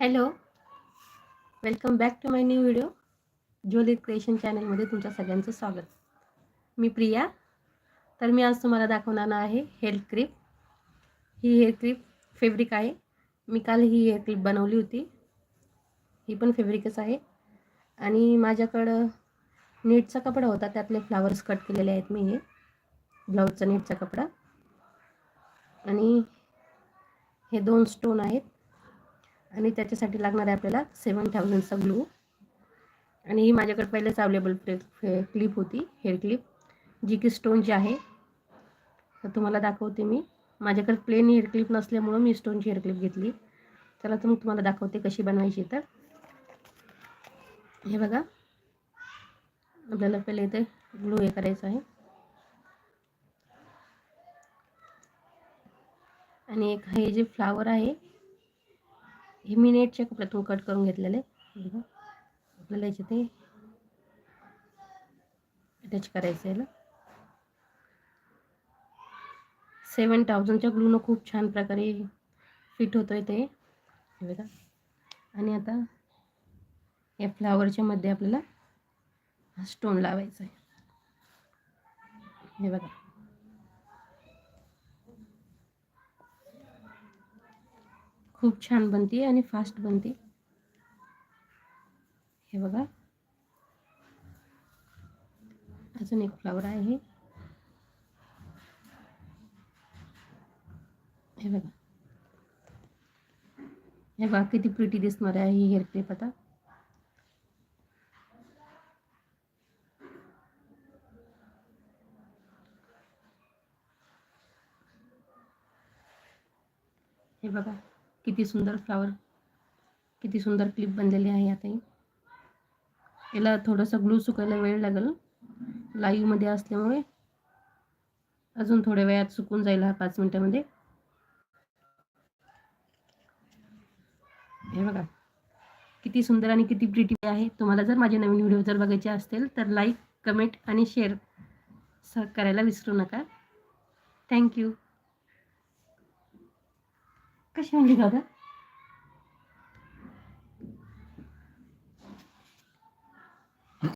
Hello. Welcome back to my new video. Jewellery creation चॅनलमध्ये तुमच्या सगळ्यांचं स्वागत. मी प्रिया. तर मी आज तुम्हाला दाखवणार आहे हेअर क्लिप ही हेअर क्लिप फेब्रिक आहे. मी काल ही हेअर क्लिप बनवली होती. ही पण फेब्रिकच आहे. आणि माझ्याकडं नीटचा कपडा होता. त्यातले फ्लावर्स कट केलेले आहेत मी हे. ब्लाऊजचा नीटचा कपडा. आणि हे दोन स्टोन आहेत. आणि त्याच्यासाठी लागणार आहे आपल्याला सेवन थाउजंडचा ग्लू आणि ही माझ्याकडे पहिलेच अवेलेबल क्लिप होती हेअर क्लिप जी की स्टोनची आहे तर तुम्हाला दाखवते मी. माझ्याकडे प्लेन हेअर क्लिप नसल्यामुळं मी स्टोनची हेअर क्लिप घेतली. चला तर मग तुम्हाला दाखवते कशी बनवायची तर हे बघा. आपल्याला पहिले इथे ग्लू हे करायचं आहे. आणि एक हे जे फ्लावर आहे हे मी नेटच्या कपड्यातून कट करून घेतलेले बघा. आपल्याला याचे ते अटॅच करायचं आहे सेवन थाउजंडच्या ग्लूनं खूप छान प्रकारे फिट होतो आहे ते. हे बघा. आणि आता या फ्लावरच्या मध्ये आपल्याला स्टोन लावायचा आहे हे बघा. खूप छान बनते आणि फास्ट बनते. हे बघा. अजून एक फ्लावर आहे. हे बघा. हे बघा किती प्रिटी दिसणार आहे ही हेअर क्लिप आता. हे बघा. किती सुंदर फ्लावर किती सुंदर क्लिप बनलेली आहे आताही याला थोडंसं ग्लू सुकायला वेळ लागेल. लाईवमध्ये असल्यामुळे अजून थोड्या वेळात सुकून जाईल हा पाच मिनटामध्ये. हे बघा किती सुंदर आणि किती प्रिटी आहे. तुम्हाला जर माझे नवीन व्हिडिओ जर बघायचे असतील तर लाईक कमेंट आणि शेअर स करायला विसरू नका. थँक्यू कशी म्हणली दादा?